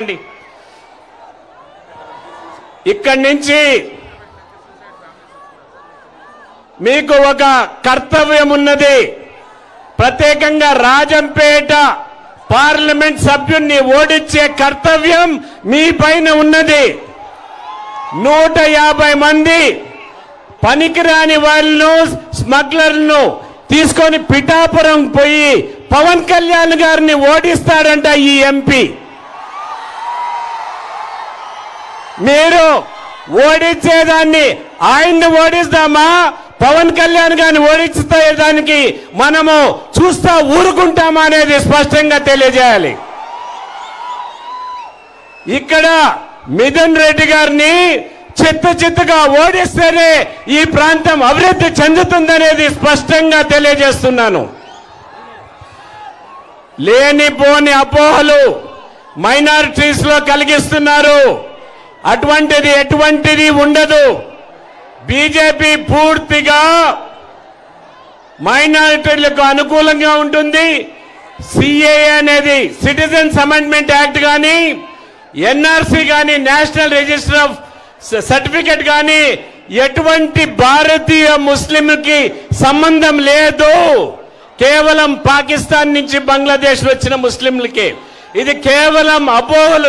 అండి. ఇక్కడి నుంచి మీకు ఒక కర్తవ్యం ఉన్నది. ప్రత్యేకంగా రాజంపేట పార్లమెంట్ సభ్యుణ్ణి ఓడించే కర్తవ్యం మీ పైన ఉన్నది. నూట యాభై మంది పనికిరాని వాళ్ళను స్మగ్లర్లను తీసుకొని పిఠాపురం పోయి పవన్ కళ్యాణ్ గారిని ఓడిస్తాడంట ఈ ఎంపీ. మీరు ఓడించేదాన్ని. ఆయన్ని ఓడిస్తామా? పవన్ కళ్యాణ్ గారిని ఓడించేదానికి మనము చూస్తా ఊరుకుంటామా అనేది స్పష్టంగా తెలియజేయాలి. ఇక్కడ మిథున్ రెడ్డి గారిని చిత్త చిత్తగా ఓడిస్తేనే ఈ ప్రాంతం అభివృద్ధి చెందుతుందనేది స్పష్టంగా తెలియజేస్తున్నాను. లేనిపోని అపోహలు మైనారిటీస్లో కలిగిస్తున్నారు. అటువంటిది ఎటువంటిది ఉండదు. బీజేపీ పూర్తిగా మైనారిటీలకు అనుకూలంగా ఉంటుంది. సిఏ అనేది సిటిజన్స్ అమెండ్మెంట్ యాక్ట్ కానీ ఎన్ఆర్సీ కానీ నేషనల్ రిజిస్టర్ ఆఫ్ సర్టిఫికెట్ కానీ ఎటువంటి భారతీయ ముస్లింకి సంబంధం లేదు. కేవలం పాకిస్తాన్ నుంచి బంగ్లాదేశ్ వచ్చిన ముస్లింలకి. ఇది కేవలం అపోహలు